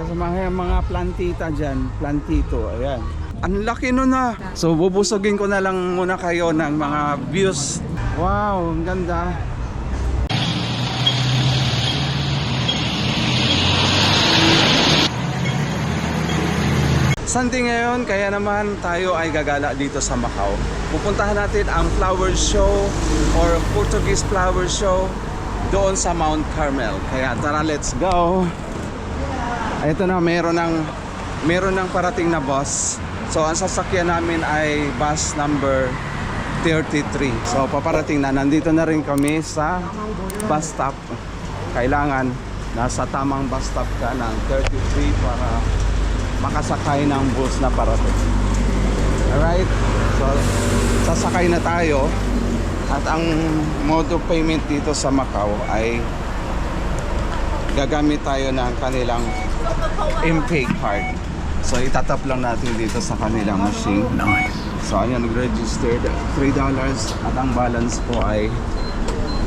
So sa mga, mga plantita dyan, plantito, ayan. Ang laki nun na. So bubusogin ko na lang muna kayo ng mga views. Wow, ang ganda. Sunday ngayon, kaya naman tayo ay gagala dito sa Macau. Pupuntahan natin ang flower show or Portuguese flower show doon sa Mount Carmel. Kaya tara, let's go! Ito na, meron ng, meron ng parating na bus. So, ang sasakyan namin ay bus number 33. So, paparating na. Nandito na rin kami sa bus stop. Kailangan nasa tamang bus stop ka ng 33 para makasakay ng bus na parating. Alright? So, sasakay na tayo. At ang mode of payment dito sa Macau ay gagamit tayo ng kanilang MPay card. So itatap lang natin dito sa kanilang machine. So ayan, nag-registered $3 at ang balance po ay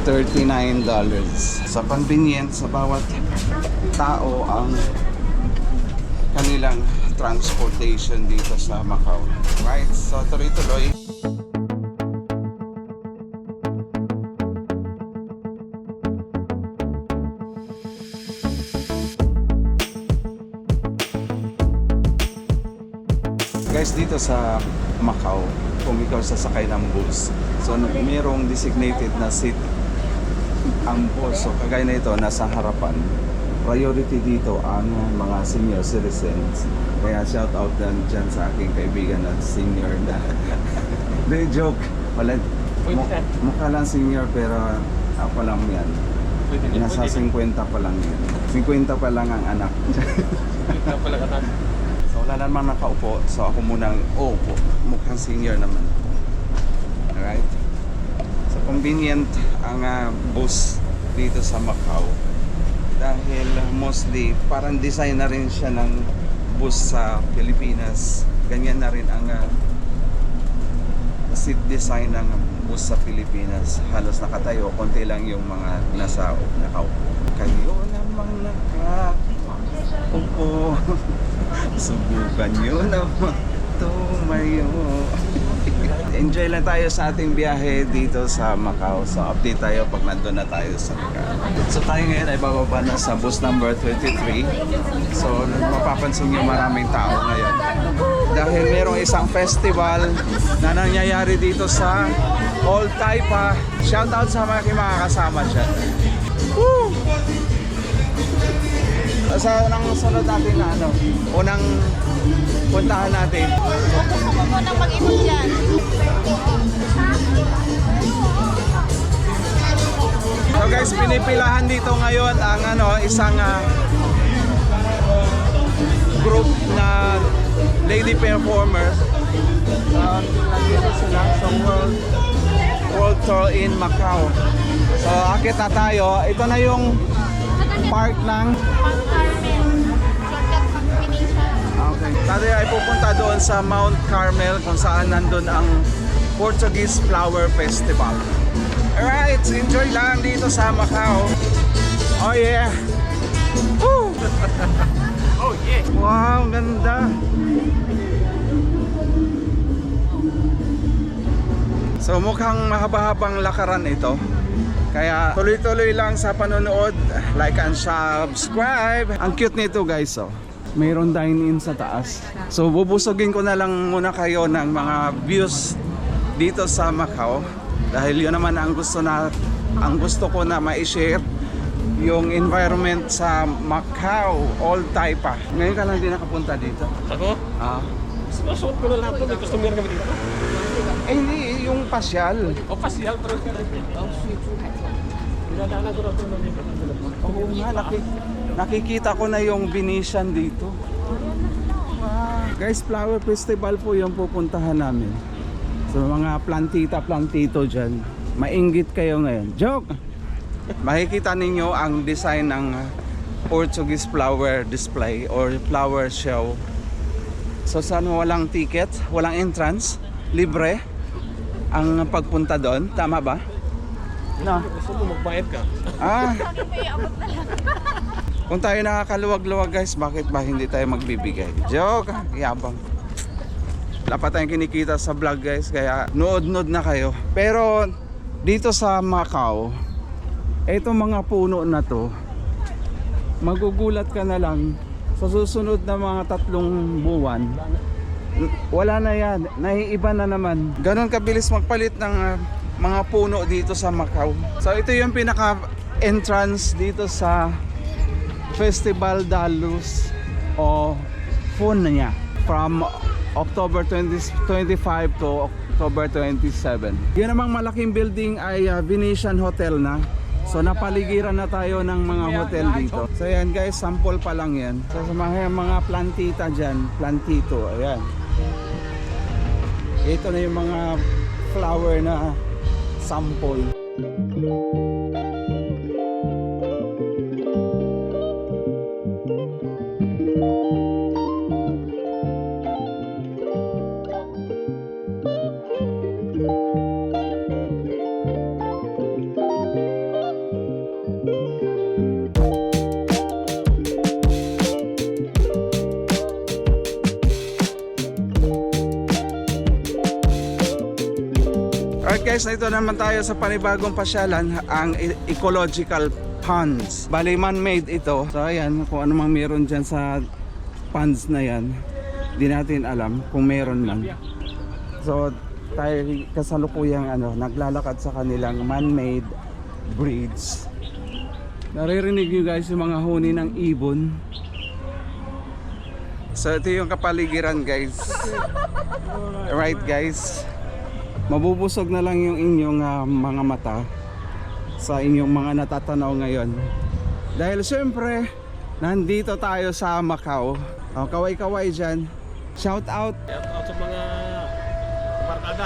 $39. Sa convenient sa bawat tao ang kanilang transportation dito sa Macau. Right? So tuloy-tuloy. Guys, dito sa Macau, kung ikaw sasakay ng bus, so mayroong designated na seat ang bus. So kagaya na ito, nasa harapan. Priority dito ang mga senior citizens. Kaya shout out din dyan sa aking kaibigan na senior na. Hindi, joke. Wala, mu- mukha lang senior pero ako lang yan. Nasa 50 pa lang yan. 50 pa lang ang anak. So wala namang nakaupo. So ako munang uupo. Mukhang senior naman. Alright? So convenient ang ah, bus dito sa Macau. Dahil mostly parang design na rin siya ng bus sa Pilipinas. Ganyan na rin ang ah, seat design ng bus sa Pilipinas. Halos nakatayo. Konti lang yung mga nasa nakaupo. Kayo namang nakaupo. Subukan nyo naman tumayo. Enjoy lang tayo sa ating biyahe dito sa Macau. So update tayo pag nandun na tayo sa lugar. So tayo ngayon ay bababa na sa bus number 23. So mapapansin nyo maraming tao ngayon. Dahil merong isang festival na nangyayari dito sa Old Taipa. Shoutout sa mga kasama dyan. Woo! Sa unang sunod natin na ano, unang puntahan natin. Gusto ko munang mag-inom dyan. So guys, pinipilahan dito ngayon ang ano, isang ah, group na lady performers. Uh, nandito sila sa World World Tour in Macau. So akit na tayo. Ito na yung park ng Pang Carmel. Shortcut Peninsula. Okay. Tayo ay pupunta doon sa Mount Carmel kung saan nandun ang Portuguese Flower Festival. Alright, enjoy lang dito sa Macau. Oh yeah! Woo! Oh yeah. Wow, ganda! So mukhang mahaba-habang lakaran ito. Kaya tuloy-tuloy lang sa panonood. Like and subscribe. Ang cute nito guys oh. Mayroon dine-in sa taas. So bubusogin ko na lang muna kayo ng mga views dito sa Macau. Dahil yun naman ang gusto na ang gusto ko na ma-share yung environment sa Macau, all Taipa. Ngayon ka lang din nakapunta dito. Ako? Ah. Sinusuot ko na lahat to. May customer kami dito. Eh hindi, yung pasyal. O pasyal pero Oh, sweet. Dinadaanan ko na ito. Oo nga, naki- nakikita ko na yung Venetian dito. Guys, flower festival po yung pupuntahan namin. So mga plantita, plantito dyan. Mainggit kayo ngayon. Joke! Makikita ninyo ang design ng Portuguese flower display or flower show. So saan walang ticket, walang entrance, libre ang pagpunta doon. Tama ba? No. Gusto mo magbayad ka? Ah, Kung tayo nakakaluwag-luwag guys, bakit ba hindi tayo magbibigay? Joke, ah, yabang. Wala pa tayong kinikita sa vlog guys, kaya nood-nood na kayo. Pero dito sa Macau, etong mga puno na to, magugulat ka na lang sa susunod na mga tatlong buwan. Wala na yan, naiiba na naman. Ganon kabilis magpalit ng ah, mga puno dito sa Macau. So ito yung pinaka entrance dito sa Festival da Luz o Funya from October 20, 25 to October 27. Yun namang malaking building ay uh, Venetian Hotel na. So napaligiran na tayo ng mga hotel dito. So yan guys, sample pa lang yan. So sa mga, mga plantita dyan, plantito, ayan. Ito na yung mga flower na sample. Alright guys, ito naman tayo sa panibagong pasyalan, ang ecological ponds. Bali man-made ito. So ayan, kung ano mang meron dyan sa ponds na yan, di natin alam kung meron man. So tayo kasalukuyang ano, naglalakad sa kanilang man-made bridge. Naririnig nyo guys yung mga huni ng ibon. So ito yung kapaligiran guys. Right guys mabubusog na lang yung inyong ah, mga mata sa inyong mga natatanaw ngayon. Dahil syempre, nandito tayo sa Macau. Oh, kaway-kaway dyan. Shout out, Out sa mga barkada.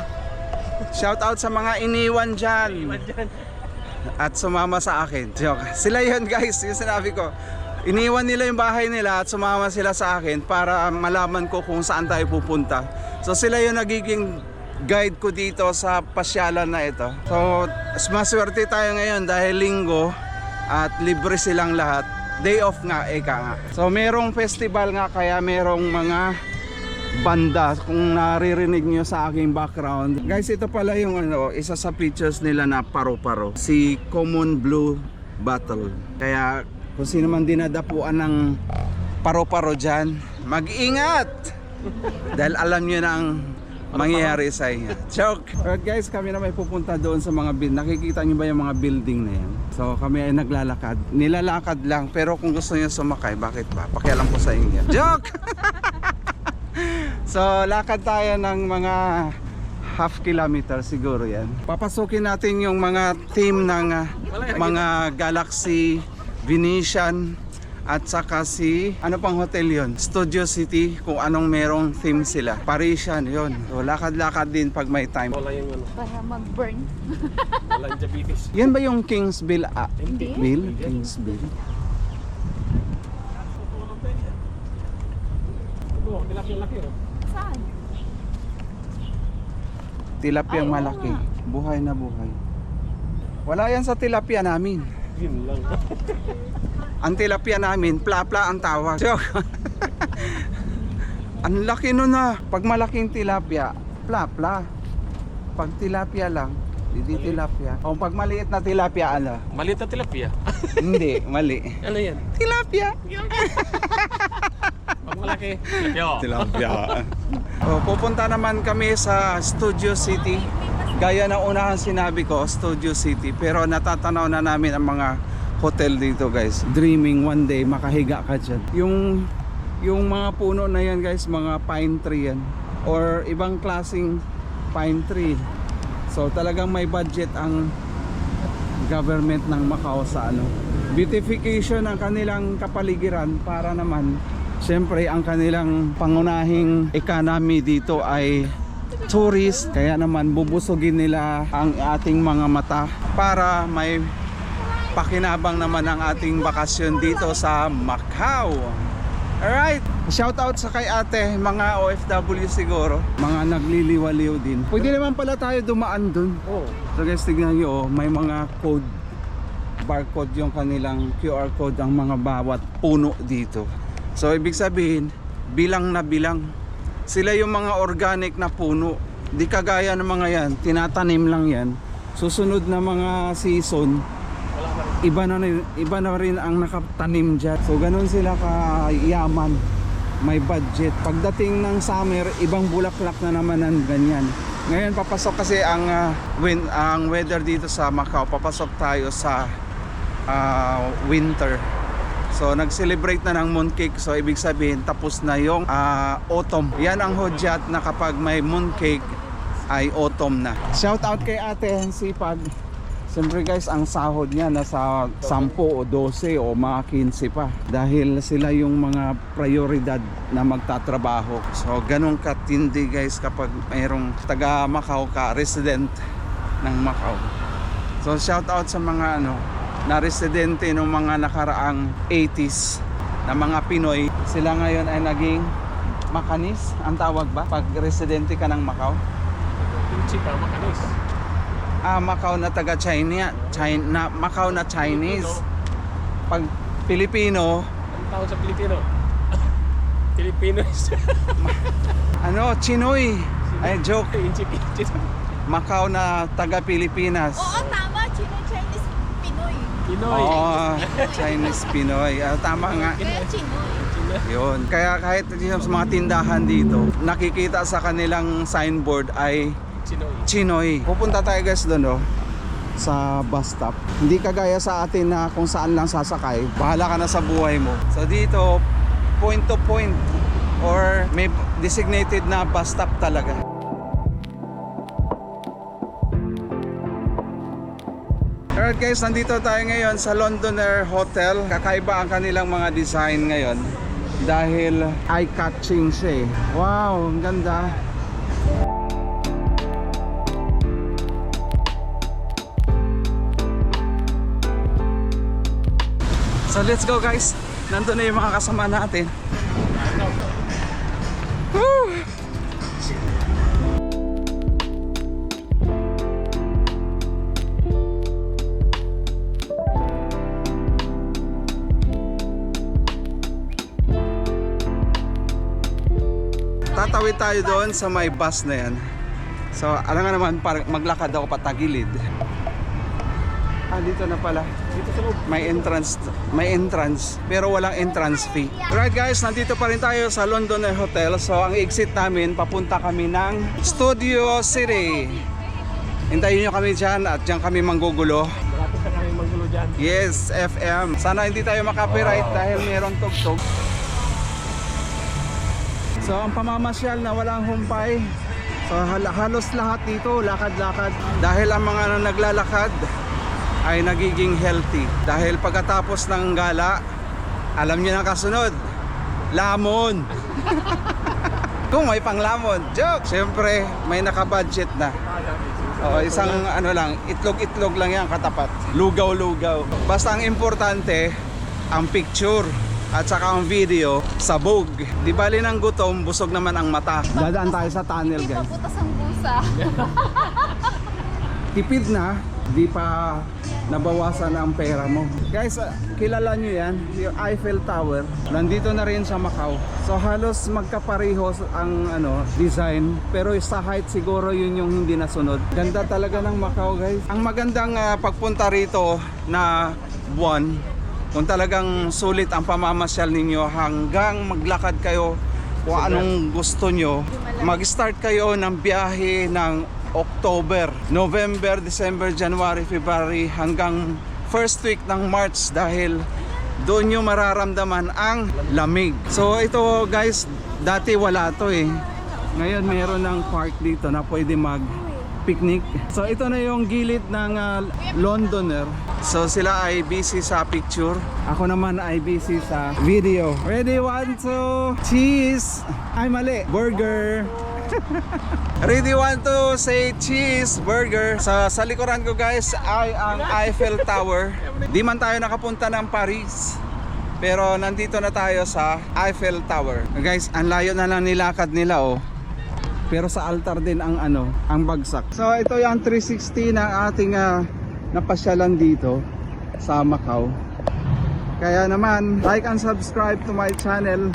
shout out sa mga iniwan dyan. At sumama sa akin. Joke. Sila yun guys, yung sinabi ko. Iniwan nila yung bahay nila at sumama sila sa akin para malaman ko kung saan tayo pupunta. So sila yung nagiging guide ko dito sa pasyalan na ito. So maswerte tayo ngayon dahil linggo at libre silang lahat. Day off nga, eka nga. So merong festival nga kaya merong mga banda kung naririnig nyo sa aking background. Guys, ito pala yung ano, isa sa pictures nila na paro-paro. Si Common Blue Battle. Kaya kung sino man dinadapuan ng paro-paro dyan, mag-ingat! Dahil alam nyo na ang mangyayari sa inyo. Joke! Alright guys, kami na may pupunta doon sa mga building. Nakikita nyo ba yung mga building na yan? So kami ay naglalakad. Nilalakad lang, pero kung gusto nyo sumakay, bakit ba? Pakialam ko sa inyo. Joke! So, lakad tayo ng mga half kilometer siguro yan. Papasukin natin yung mga team ng ah, mga Galaxy, Venetian, at saka si, ano pang hotel yon Studio City, kung anong merong theme sila. Parisian, yon So, lakad-lakad din pag may time. Wala yung ano, Para mag-burn. wala diabetes. Yan ba yung Kingsville ah, Hindi. Bill? Kingsville? Tilapia oh. Saan? Tilapia malaki. nga. Buhay na buhay. Wala yan sa tilapia namin. Yun lang. Ang tilapia namin, pla-pla ang tawag. Joke. ang laki nun na. Pag malaking tilapia, pla-pla. Pag tilapia lang, hindi tilapia. O pag maliit na tilapia, ano? Maliit na tilapia. hindi, mali. Ano yan? Tilapia. Pag malaki, tilapia. Tilapia. o, pupunta naman kami sa Studio City. Gaya ng unahan sinabi ko, Studio City. Pero natatanaw na namin ang mga hotel dito guys. Dreaming one day makahiga ka dyan. Yung, yung mga puno na yan guys, mga pine tree yan. Or ibang klasing pine tree. So talagang may budget ang government ng Macau sa ano beautification ng kanilang kapaligiran para naman syempre ang kanilang pangunahing economy dito ay tourist kaya naman bubusugin nila ang ating mga mata para may pakinabang naman ang ating bakasyon dito sa Macau Alright, shout out sa kay ate, mga OFW siguro, mga nagliliwaliw din. Pwede naman pala tayo dumaan dun. Oh. So guys, tignan nyo, oh, may mga code naka-barcode yung kanilang QR code ang mga bawat puno dito. So ibig sabihin, bilang na bilang. Sila yung mga organic na puno. Di kagaya ng mga yan, tinatanim lang yan. Susunod na mga season, iba na rin, iba na rin ang nakatanim dyan. So ganun sila kayaman. May budget. Pagdating ng summer, ibang bulaklak na naman ng ganyan. Ngayon papasok kasi ang ah, win, ang weather dito sa Macau. Papasok tayo sa ah, winter. So nag-celebrate na ng mooncake. So ibig sabihin tapos na yung ah, autumn. Yan ang hudyat na kapag may mooncake ay autumn na. Shout out kay Ate Sipag. Siyempre guys, ang sahod niya nasa 10 o 12 o mga 15 pa. Dahil sila yung mga prioridad na magtatrabaho. So ganun katindi guys kapag mayroong taga Macau ka, resident ng Macau. So shout out sa mga ano na residente ng mga nakaraang 80s na mga Pinoy. Sila ngayon ay naging makanis, ang tawag ba? Pag residente ka ng Macau. Principal makanis. Ah, Macau na taga China, China, Macau na Chinese. Pag Pilipino, Ang tawag sa Pilipino? Filipino is ano, Chinoy. Ay, joke. inchi-inchi. Macau na taga Pilipinas. Oo, tama. Chino Chinese Pinoy. Pinoy. Oo, Chinese Pinoy. Ah, tama nga. Kaya Chinoy. Yun. Kaya kahit dito sa mga tindahan dito, nakikita sa kanilang signboard ay Chinoy. Chinoy. Pupunta tayo guys doon oh, sa bus stop. Hindi kagaya sa atin na kung saan lang sasakay. Bahala ka na sa buhay mo. So dito, point to point or may designated na bus stop talaga. Alright guys, nandito tayo ngayon sa Londoner Hotel. Kakaiba ang kanilang mga design ngayon dahil eye-catching siya eh. Wow, ang ganda. So let's go guys. Nandun na yung mga kasama natin. Woo! Tatawid tayo doon sa may bus na yan. So, alam nga naman, parang maglakad ako patagilid. Ah, dito na pala. May entrance, may entrance, pero walang entrance fee. Alright guys, nandito pa rin tayo sa Londoner Hotel. So ang exit namin, papunta kami ng Studio City. Hintayin nyo kami dyan at dyan kami manggugulo. Malapit na kami manggulo dyan. Yes, FM. Sana hindi tayo makapiright dahil mayroong tugtog. So ang pamamasyal na walang humpay. So hal- halos lahat dito, lakad-lakad. Dahil ang mga naglalakad ay nagiging healthy. Dahil pagkatapos ng gala, alam niyo na kasunod, lamon. Kung may panglamon, joke. Siyempre, may nakabudget na. Oo, isang ano lang, itlog-itlog lang yan katapat. Lugaw-lugaw. Basta ang importante, ang picture at saka ang video, sabog. Di bali ng gutom, busog naman ang mata. Dadaan tayo sa tunnel Hindi guys. ang busa. Tipid na, di pa nabawasan ang pera mo. Guys, ah, kilala nyo yan, yung Eiffel Tower. Nandito na rin sa Macau. So halos magkaparehos ang ano, design. Pero sa height siguro yun yung hindi nasunod. Ganda talaga ng Macau guys. Ang magandang ah, pagpunta rito na buwan, kung talagang sulit ang pamamasyal ninyo hanggang maglakad kayo kung anong gusto nyo, mag-start kayo ng biyahe ng October, November, December, January, February hanggang first week ng March dahil doon nyo mararamdaman ang lamig. So ito guys, dati wala to eh. Ngayon meron ng park dito na pwede mag picnic. So ito na yung gilid ng ah, Londoner. So sila ay busy sa picture. Ako naman ay busy sa video. Ready, one, two, cheese! Ay mali, burger! Ready one to say cheese burger. Sa, sa likuran ko guys ay ang Eiffel Tower. Di man tayo nakapunta ng Paris. Pero nandito na tayo sa Eiffel Tower. Guys, ang layo na lang nilakad nila oh. Pero sa altar din ang ano, ang bagsak. So ito yung 360 ng ating ah, napasyalan dito. sa Macau. Kaya naman, like and subscribe to my channel.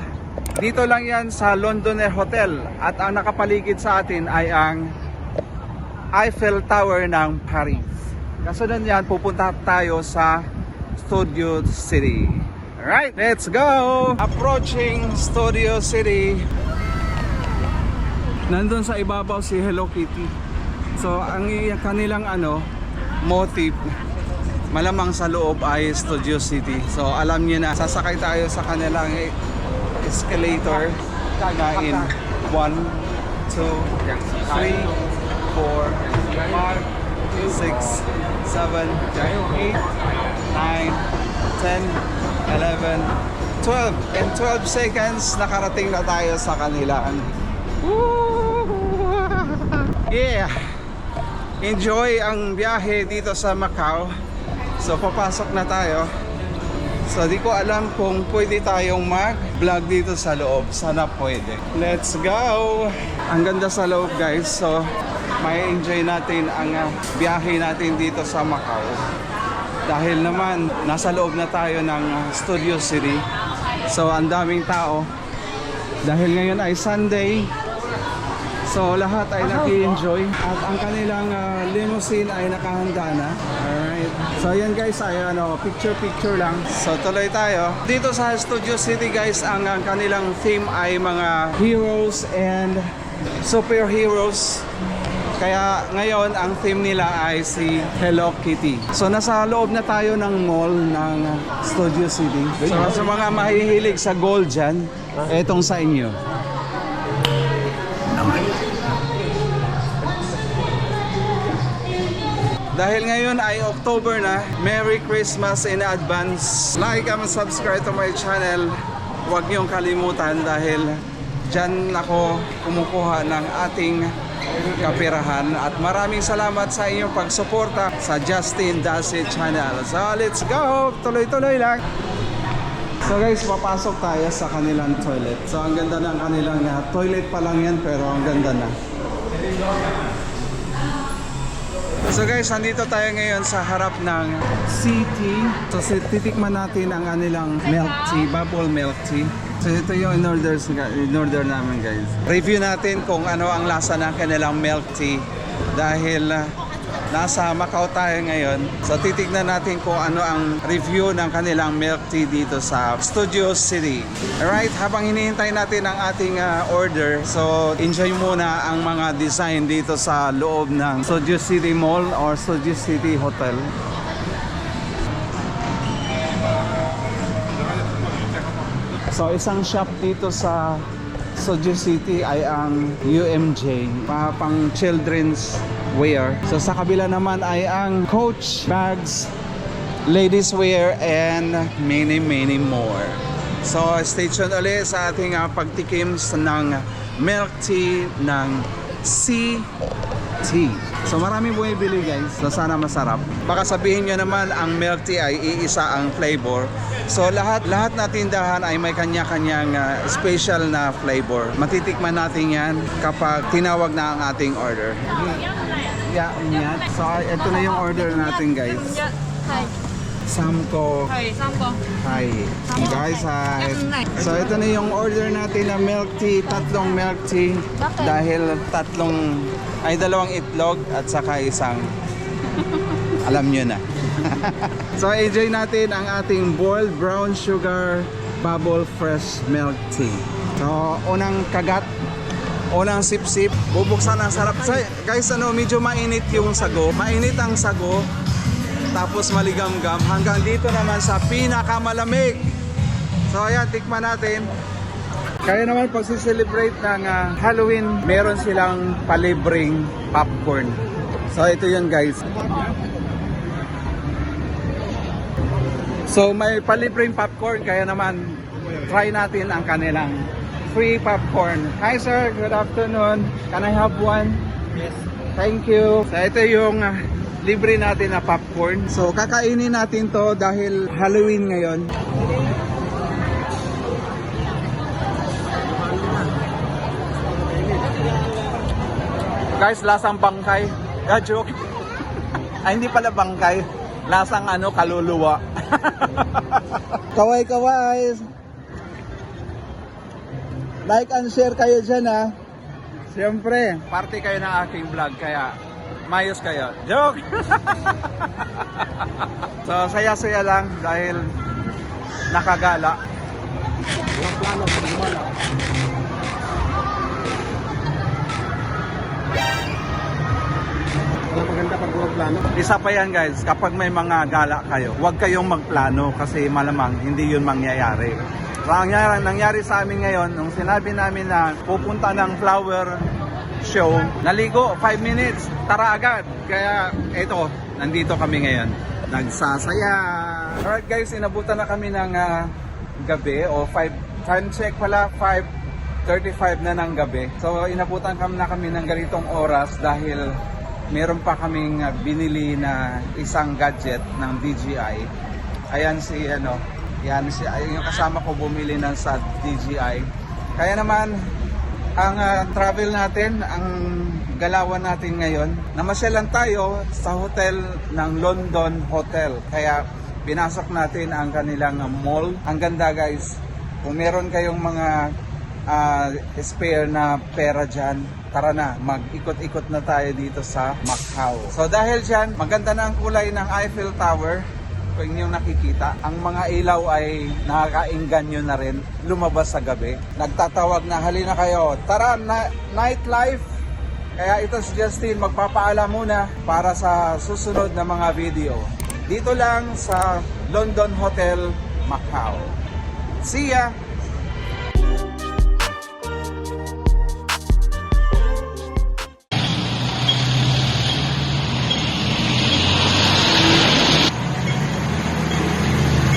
Dito lang yan sa Londoner Hotel at ang nakapaligid sa atin ay ang Eiffel Tower ng Paris. Kasunod yan, pupunta tayo sa Studio City. Alright, let's go! Approaching Studio City. Nandun sa ibabaw si Hello Kitty. So, ang kanilang ano, motive, malamang sa loob ay Studio City. So, alam niyo na, sasakay tayo sa kanilang escalator na in 1, 2, 3, 4, 5, 6, 7, 8, 9, 10, 11, 12, in 12 seconds nakarating na tayo sa kanilang Yeah! Enjoy ang biyahe dito sa Macau. So papasok na tayo. So di ko alam kung pwede tayong mag-vlog dito sa loob. Sana pwede. Let's go! Ang ganda sa loob guys. So may enjoy natin ang ah, biyahe natin dito sa Macau. Dahil naman nasa loob na tayo ng ah, Studio City. So ang daming tao. Dahil ngayon ay Sunday, So lahat ay nag-enjoy at ang kanilang ah, limousine ay nakahanda na. Alright. So ayan guys ay ano, picture picture lang. So tuloy tayo. Dito sa Studio City guys ang, ang kanilang theme ay mga heroes and superheroes. Kaya ngayon ang theme nila ay si Hello Kitty. So nasa loob na tayo ng mall ng Studio City. So sa mga mahihilig sa gold dyan, etong sa inyo. Dahil ngayon ay October na, Merry Christmas in advance. Like and subscribe to my channel. Huwag niyong kalimutan dahil dyan ako kumukuha ng ating kapirahan. At maraming salamat sa inyong pagsuporta sa Justin Dasit channel. So let's go! Tuloy-tuloy lang! So guys, papasok tayo sa kanilang toilet. So ang ganda ng kanilang uh, toilet pa lang yan pero ang ganda na. So guys, nandito tayo ngayon sa harap ng CT. So titikman natin ang kanilang milk tea, bubble milk tea. So ito yung in-order, in-order namin guys. Review natin kung ano ang lasa ng kanilang milk tea. Dahil ah, nasa Macau tayo ngayon. So titignan natin kung ano ang review ng kanilang milk tea dito sa Studio City. Alright, habang hinihintay natin ang ating ah, order, so enjoy muna ang mga design dito sa loob ng Studio City Mall or Studio City Hotel. So isang shop dito sa Soju City ay ang UMJ, pa pang children's wear. So sa kabila naman ay ang Coach bags, ladies wear and many many more. So stay tuned ulit sa ating uh, pagtikim ng milk tea ng CT. So maraming bumibili guys. So sana masarap. Baka sabihin nyo naman ang milk tea ay iisa ang flavor. So lahat lahat na tindahan ay may kanya-kanyang uh, special na flavor. Matitikman natin 'yan kapag tinawag na ang ating order. Yeah, yeah. So, ito na yung order natin, guys. Hi. Samko. Hi, Samko. Hi. Guys, hi. So, ito na yung order natin na milk tea, tatlong milk tea. Bakit? Dahil tatlong, ay dalawang itlog at saka isang, alam nyo na. so, enjoy natin ang ating boiled brown sugar bubble fresh milk tea. So, unang kagat unang sip-sip, bubuksan ang sarap. So, guys, ano, medyo mainit yung sago. Mainit ang sago tapos maligamgam hanggang dito naman sa pinakamalamig. So ayan, tikman natin. Kaya naman pag celebrate ng ah, Halloween, meron silang palibreng popcorn. So ito yun guys. So may palibreng popcorn kaya naman try natin ang kanilang free popcorn. Hi sir, good afternoon. Can I have one? Yes. Thank you. So ito yung ah, libre natin na popcorn. So kakainin natin to dahil Halloween ngayon. Guys, lasang bangkay. Ah, joke. Ay, hindi pala bangkay. Lasang ano, kaluluwa. kaway kaway. Like and share kayo dyan ha. Siyempre, parte kayo ng aking vlog kaya mayos kayo. Joke! so, saya-saya lang dahil nakagala. Plano, maganda pag plano. Isa pa yan guys, kapag may mga gala kayo, huwag kayong magplano kasi malamang hindi yun mangyayari. Nangyari, nangyari sa amin ngayon, nung sinabi namin na pupunta ng flower show, naligo, 5 minutes, tara agad. Kaya eto, nandito kami ngayon. Nagsasaya! Alright guys, inabutan na kami ng ah, gabi o 5, time check pala, 5.35 na ng gabi. So inabutan kami na kami ng ganitong oras dahil meron pa kaming ah, binili na isang gadget ng DJI. Ayan si ano, yan si yung kasama ko bumili ng sa DJI. Kaya naman ang ah, travel natin, ang galawan natin ngayon, namasyalan tayo sa hotel ng London Hotel. Kaya pinasok natin ang kanilang mall. Ang ganda guys. Kung meron kayong mga ah, spare na pera dyan, tara na, mag-ikot-ikot na tayo dito sa Macau. So dahil dyan, maganda na ang kulay ng Eiffel Tower. Kung inyong nakikita, ang mga ilaw ay nakakainganyo na rin lumabas sa gabi. Nagtatawag na, halina kayo, tara, na- nightlife! Kaya ito si Justin, magpapaalam muna para sa susunod na mga video. Dito lang sa London Hotel, Macau. See ya!